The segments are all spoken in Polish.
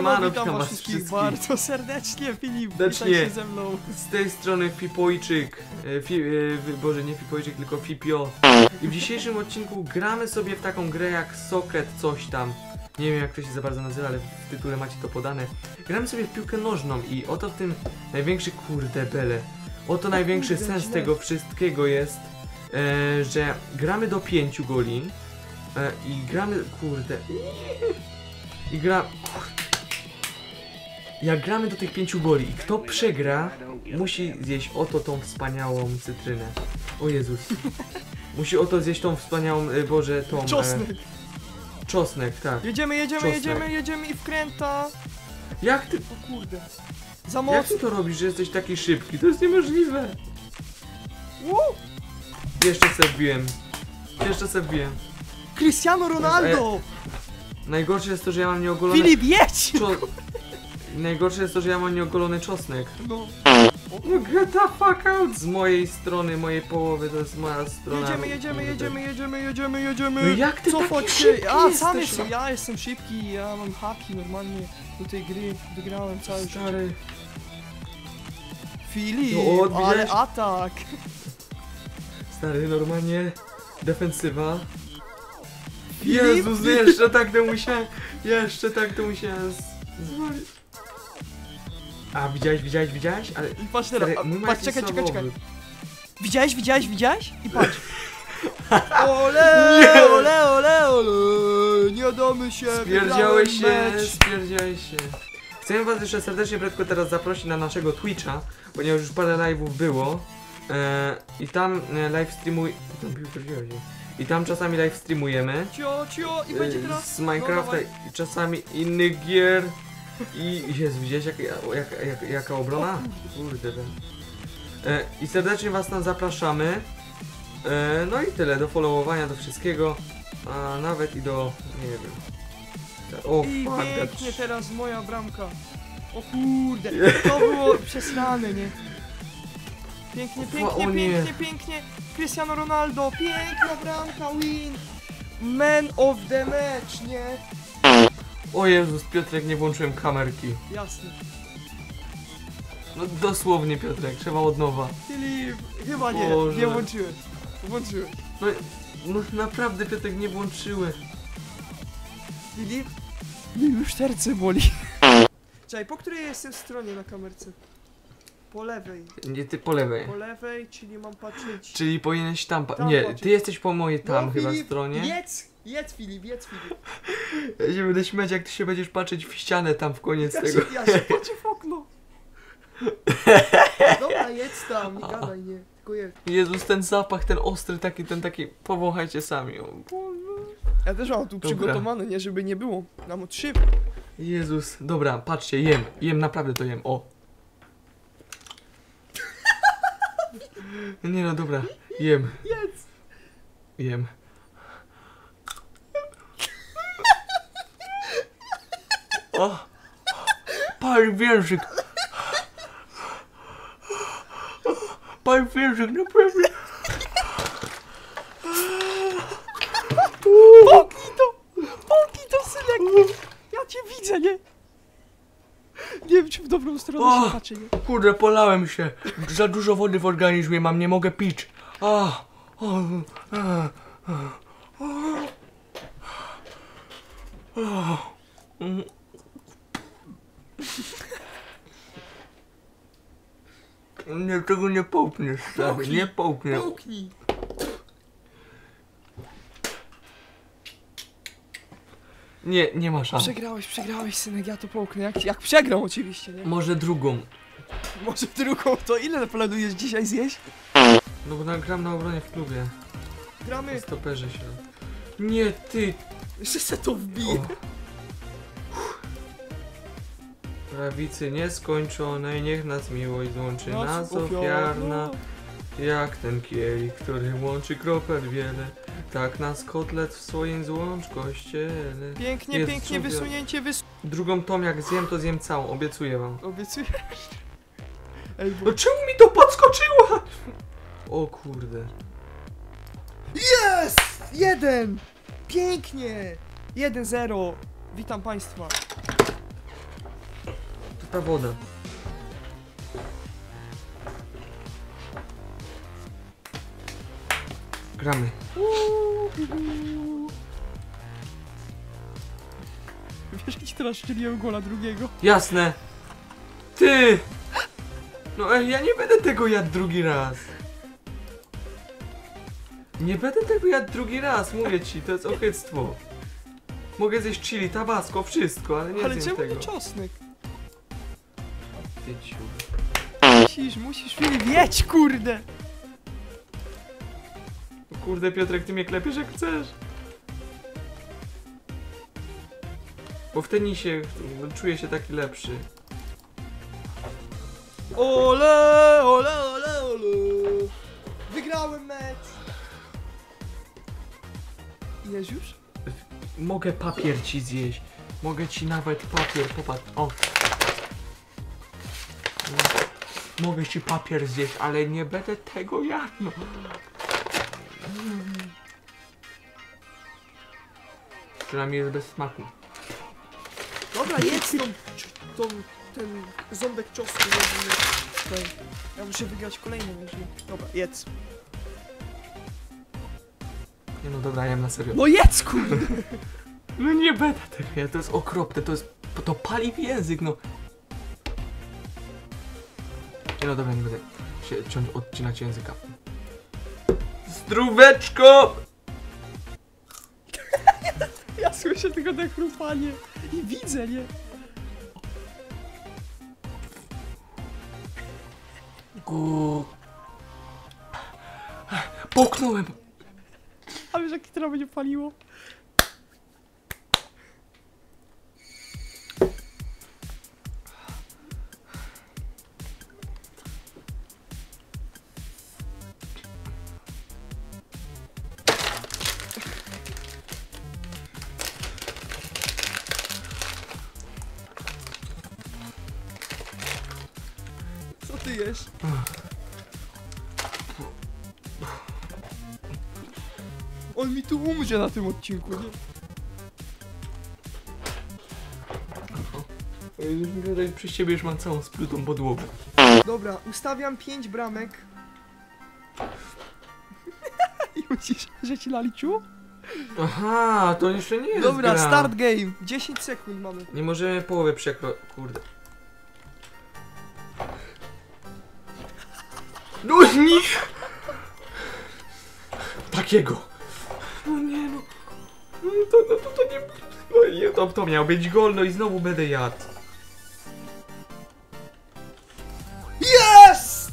Siemano, witam was wszystkich bardzo serdecznie, Filip, Serdecznie. witaj się ze mną. Z tej strony Fipojczyk, e, fi, e, Boże nie Fipojczyk, tylko Fipio. I w dzisiejszym odcinku gramy sobie w taką grę jak Socket coś tam. Nie wiem jak to się za bardzo nazywa, ale w tytule macie to podane. Gramy sobie w piłkę nożną i oto w tym największy kurde bele. Oto największy kurde, sens źle. tego wszystkiego jest, e, że gramy do pięciu goli e, i gramy, kurde, i gra... Jak gramy do tych pięciu goli i kto przegra, musi zjeść oto tą wspaniałą cytrynę. O Jezus. Musi oto zjeść tą wspaniałą, y, Boże, tą... Czosnek. E, czosnek, tak. Jedziemy, jedziemy, Czosnek. jedziemy, jedziemy i wkręta. Jak ty, O kurde. Za jak mocno. ty to robisz, że jesteś taki szybki? To jest niemożliwe. Woo! Jeszcze se wbiłem. Jeszcze se wbiłem. Cristiano Ronaldo! Najgorsze jest to, że ja mam nieogolony... Filip, jedź! Czo... Najgorsze jest to, że ja mam nieogolony czosnek. No. No get the fuck out z mojej strony, mojej połowy, to jest moja strona. Jedziemy, jedziemy, jedziemy, jedziemy, jedziemy, jedziemy. No jak ty Cofać taki się. szybki A, sam jesteś, jestem, no? ja jestem szybki, ja mam haki normalnie do tej gry. Wygrałem życie. Stary. Filip, No, ale atak. Stary, normalnie defensywa. Filip? Jezus, jeszcze tak to musiałem, jeszcze tak to musiałem zwalić. A, widziałeś, widziałeś, widziałeś? Ale, I patrz teraz, a, patrz, czekaj, czekaj, czekaj. Widziałeś, widziałeś, widziałeś? I patrz. Ole, Nie. ole, ole, ole, nie damy się, Spierdziałeś się, mecz. spierdziałeś się. Chcę was jeszcze serdecznie, Bretko, teraz zaprosić na naszego Twitcha, ponieważ już parę live'ów było. E, I tam e, live streamuj... I tam czasami live streamujemy. Cio, cio, i będzie e, teraz... Z Minecrafta no, i czasami innych gier. I Jezu, widziałeś jak, jak, jak, jaka obrona? Kurde. E, I serdecznie was tam zapraszamy. E, no i tyle, do followowania, do wszystkiego. A nawet i do, nie wiem. O, I fuck, pięknie teraz moja bramka. O kurde, to było przesrane, nie? Pięknie, pięknie, o pięknie, pięknie. Cristiano Ronaldo, piękna bramka, win. Man of the match, nie? O Jezus, Piotrek, nie włączyłem kamerki. Jasne. No dosłownie, Piotrek, trzeba od nowa. Filip, chyba nie, Boże. nie włączyłem. Włączyłem. No, no naprawdę, Piotrek, nie włączyłem. Filip? Mi już serce boli. Czekaj, po której jestem stronie na kamerce? Po lewej. Nie, ty po lewej. Po lewej, czyli mam patrzeć... Czyli powinieneś tam... Pa- Tam nie, patrzeć. ty jesteś po mojej tam No, chyba Filip, stronie. Jedz, jedz Filip, jedz Filip. Ja się będę śmiać, jak ty się będziesz patrzeć w ścianę tam w koniec Ja tego. się, ja się patrzę w okno. Dobra, jedz tam, nie gadaj, nie. Tylko jedz. Jezus, ten zapach, ten ostry taki, ten taki... Powąchajcie sami. O Boże. Ja też mam tu Dobra. przygotowane, nie, żeby nie było. Nam od szyb. Jezus, dobra, patrzcie, jem. Jem, naprawdę to jem. O. Nie no, dobra. Jem. Jedz. Jem. O! Pal wierzyk! Pal wierzyk, naprawdę! Poki to, poki to synek. Ja cię widzę, nie? Nie wiem, czy w dobrą stronę O! się patrzę, nie? Kurde, polałem się! Za dużo wody w organizmie mam, nie mogę pić! A, o, a, a, o, o. Nie, tego nie połkniesz, stary, Połknij, nie połkniesz. Połknij. Nie, nie ma szans. Przegrałeś, przegrałeś, synek, ja to połknę. Jak, jak przegram oczywiście, nie? Może drugą. Może drugą, to ile planujesz dzisiaj zjeść? No bo nagram na obronie w klubie. Gramy. Stoperze się. Nie, ty, Jeszcze se to wbiję. O. Prawicy nieskończonej, niech nas miłość złączy nas ofiarna. Jak ten kielich, który łączy kropel wiele, tak nas kotlet w swoim złącz kościele. Pięknie, Jezu, pięknie, ja- wysunięcie, wys... Drugą tom jak zjem, to zjem całą, obiecuję wam. Obiecuję. Ej, bo... No czemu mi to podskoczyło? O kurde. Jest! Jeden! Pięknie! 1-0. Witam Państwa. Ta woda. Gramy. Wiesz, jak ci teraz strzeliłem gola drugiego? Jasne. Ty! No ej, ja nie będę tego jadł drugi raz. Nie będę tego jadł drugi raz, mówię ci, to jest ochyctwo. Mogę zjeść chili, tabasco, wszystko, ale nie Ale zjem czemu tego. nie czosnek? Ciu. Musisz, musisz jedź kurde! Kurde Piotrek, ty mnie klepiesz jak chcesz. Bo w tenisie czuję się taki lepszy. Ole, ole, ole, ole! Wygrałem mecz! Jest już? Mogę papier ci zjeść. Mogę ci nawet papier, popatrz, o. Mogę ci papier zjeść, ale nie będę tego jadł. no. Przynajmniej jest bez smaku. Dobra, jedz tą, tą, ten ząbek czosnku. Ja muszę wygrać kolejną już. Dobra, jedz. Nie no dobra, jem na serio. No jedz kurde! No nie będę tego to jest okropne, to jest... To pali w język, no. Nie no dobra, nie będę się ciąć, odcinać języka. Zdróweczko! Ja słyszę tylko te chrupanie i widzę, nie? Gu... Poknąłem! A wiesz jak teraz będzie paliło? Jesz? On mi tu umrze na tym odcinku, nie? Piotrek, Przez ciebie już mam całą splutą podłogę. Dobra, ustawiam 5 bramek. I musisz, że ci naliczył? Aha, to jeszcze nie jest Dobra, gra. start game. 10 sekund mamy. Nie możemy połowy przekro... Kurde. Nie! Takiego. No nie no. No to, no to, to nie... No nie, to, to miał być gol, no i znowu będę jadł. Jest!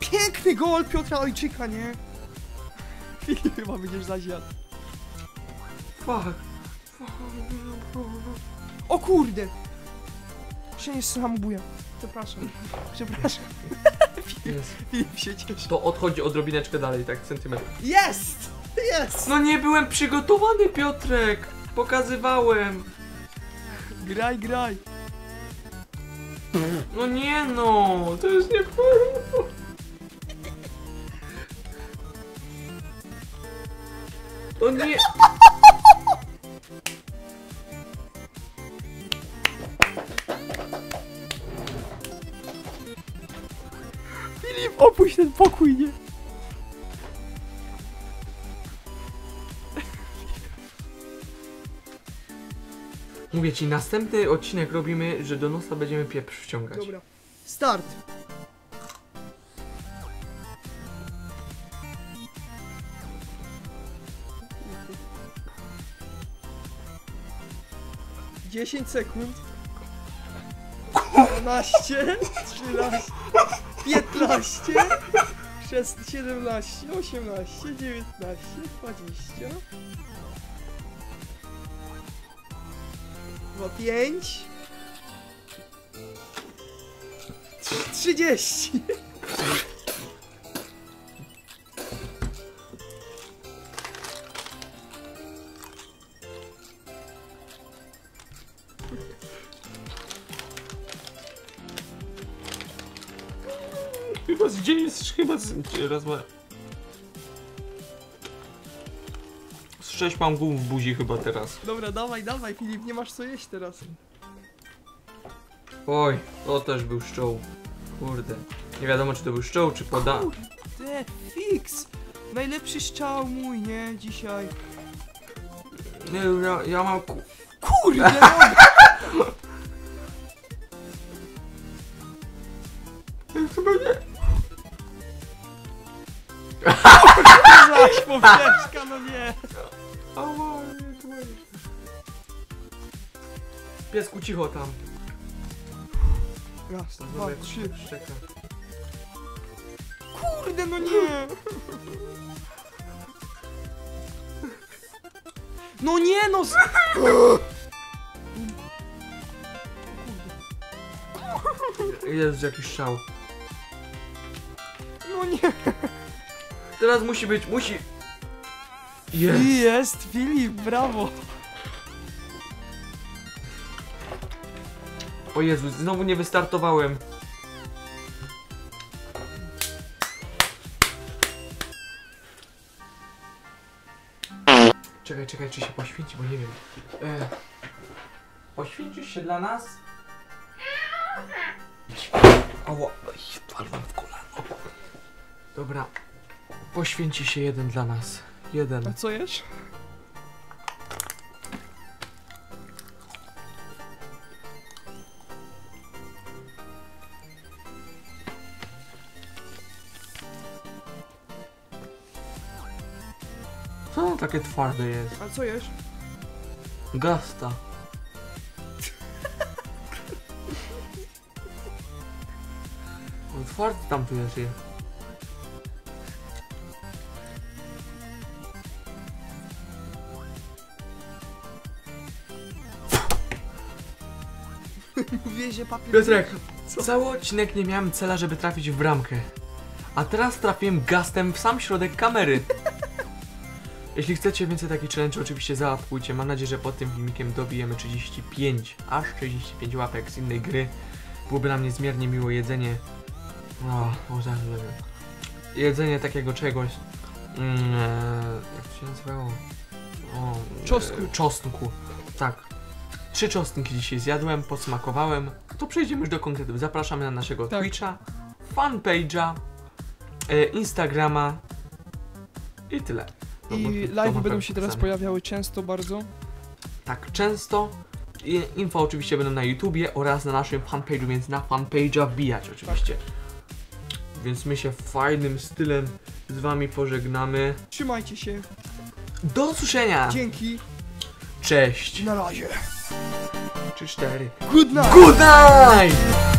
Piękny gol Piotra Ojczyka, nie? Chyba będziesz zaziadł. Fuck. O kurde! Jeszcze nie samobuja. Przepraszam. Przepraszam. Jest. Filip się cieszy. To odchodzi odrobineczkę dalej, tak centymetr. Jest! Jest! No nie byłem przygotowany, Piotrek! Pokazywałem! Graj, graj. No nie no, to jest nie. To nie... Filip, opuść ten pokój, nie? Mówię ci, następny odcinek robimy, że do nosa będziemy pieprz wciągać. Dobra. Start. Dziesięć sekund. Dwanaście, trzynaście, piętnaście, szes- siedemnaście, osiemnaście, dziewiętnaście, dwadzieścia. Dwa pięć. Trzydzieści. Z dzień, chyba. Raz. Z sześć mam gum w buzi chyba teraz. Dobra, dawaj, dawaj, Filip, nie masz co jeść teraz. Oj, to też był szczoł. Kurde. Nie wiadomo, czy to był szczoł, czy poda... Kurde, fix! Najlepszy strzał mój, nie? Dzisiaj. Nie, ja, ja mam... Ku... Kurde, Poprzeczka, no nie! Ała, tu jest. Piesku, cicho tam. Raz, dwa, zobacz, trzy. jak szczeka. Kurde, no nie! No nie, no! z- Jest jakiś szał. No nie! Teraz musi być, musi... Jest. Jest, Filip, brawo! O Jezu, znowu nie wystartowałem. Czekaj, czekaj, czy się poświęci, bo nie wiem. E, poświęcisz się dla nas? Oło, walwam w kolano. Dobra, poświęci się jeden dla nas. Jeden. A co jesz? Co ono takie twarde jest? A co jesz? Gasta. On twardy tam tu jest. Wiezie papier. Piotrek, cały odcinek nie miałem cela, żeby trafić w bramkę. A teraz trafiłem gastem w sam środek kamery. Jeśli chcecie więcej takich challenge, oczywiście załapkujcie. Mam nadzieję, że pod tym filmikiem dobijemy 35, aż 35 łapek z innej gry. Byłoby nam niezmiernie miło jedzenie. O, o zaraz. Jedzenie takiego czegoś. Mm, jak to się nazywało? O, Czosnku. E, czosnku. Tak. Trzy czosnki dzisiaj zjadłem, podsmakowałem. To przejdziemy już do konkretów. Zapraszamy na naszego Tak. Twitcha, fanpage'a, e, Instagrama i tyle. No, I live będą tak się teraz pojawiały często bardzo. Tak, często. I info oczywiście będą na YouTubie oraz na naszym fanpage'u, więc na fanpage'a wbijać oczywiście. Więc my się fajnym stylem z wami pożegnamy. Trzymajcie się. Do usłyszenia! Dzięki. Cześć! Na razie. Trzy, cztery. Good night. Good night!